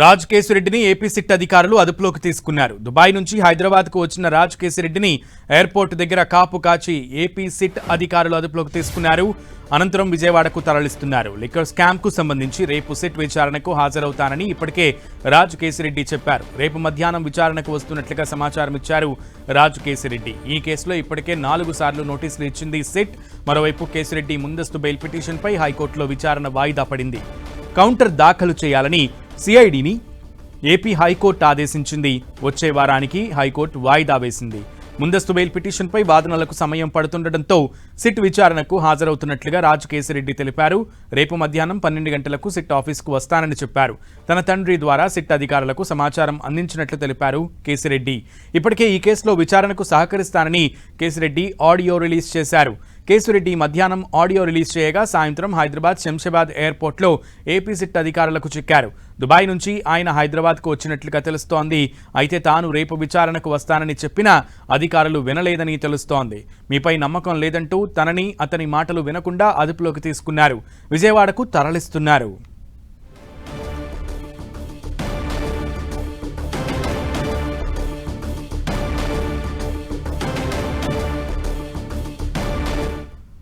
Raj కేసిరెడ్డిని AP SIT అధికారులు అదుపులోకి తీసుకున్నారు. దుబాయ్ నుంచి హైదరాబాద్కు వచ్చిన రాజ్ కేసిరెడ్డిని ఎయిర్పోర్ట్ దగ్గర కాపు కాచి ఏపీ సిట్ అధికారులు అదుపులోకి తీసుకున్నారు. అనంతరం విజయవాడకు తరలిస్తున్నారు. లిక్కర్ స్కామ్కు సంబంధించి రేపు సిట్ విచారణకు హాజరవుతానని ఇప్పటికే రాజ్ కేసిరెడ్డి చెప్పారు. రేపు మధ్యాహ్నం విచారణకు వస్తున్నట్లుగా సమాచారం ఇచ్చారు రాజ్ కేసిరెడ్డి ఈ కేసులో ఇప్పటికే నాలుగు సార్లు నోటీసులు ఇచ్చింది సిట్. మరోవైపు కేసిరెడ్డి ముందస్తు బెయిల్ పిటిషన్పై హైకోర్టులో విచారణ వాయిదా పడింది. కౌంటర్ దాఖలు చేయాలని సిఐడిని ఏపీ హైకోర్టు ఆదేశించింది. వచ్చే వారానికి హైకోర్టు వాయిదా వేసింది. ముందస్తు బెయిల్ పిటిషన్పై వాదనలకు సమయం పడుతుండటంతో సిట్ విచారణకు హాజరవుతున్నట్లుగా రాజు కేసిరెడ్డి తెలిపారు. రేపు మధ్యాహ్నం పన్నెండు గంటలకు సిట్ ఆఫీస్కు వస్తానని చెప్పారు. తన తండ్రి ద్వారా సిట్ అధికారులకు సమాచారం అందించినట్లు తెలిపారు కేసిరెడ్డి ఇప్పటికే ఈ కేసులో విచారణకు సహకరిస్తానని కేసిరెడ్డి ఆడియో రిలీజ్ చేశారు. కేసురెడ్డి మధ్యాహ్నం ఆడియో రిలీజ్ చేయగా సాయంత్రం హైదరాబాద్ శంషాబాద్ ఎయిర్పోర్ట్లో ఏపీ సిట్ అధికారులకు చిక్కారు. దుబాయ్ నుంచి ఆయన హైదరాబాద్కు వచ్చినట్లుగా తెలుస్తోంది. అయితే తాను రేపు విచారణకు వస్తానని చెప్పినా అధికారులు వినలేదని తెలుస్తోంది. మీపై నమ్మకం లేదంటూ తనని అతని మాటలు వినకుండా అదుపులోకి తీసుకున్నారు. విజయవాడకు తరలిస్తున్నారు.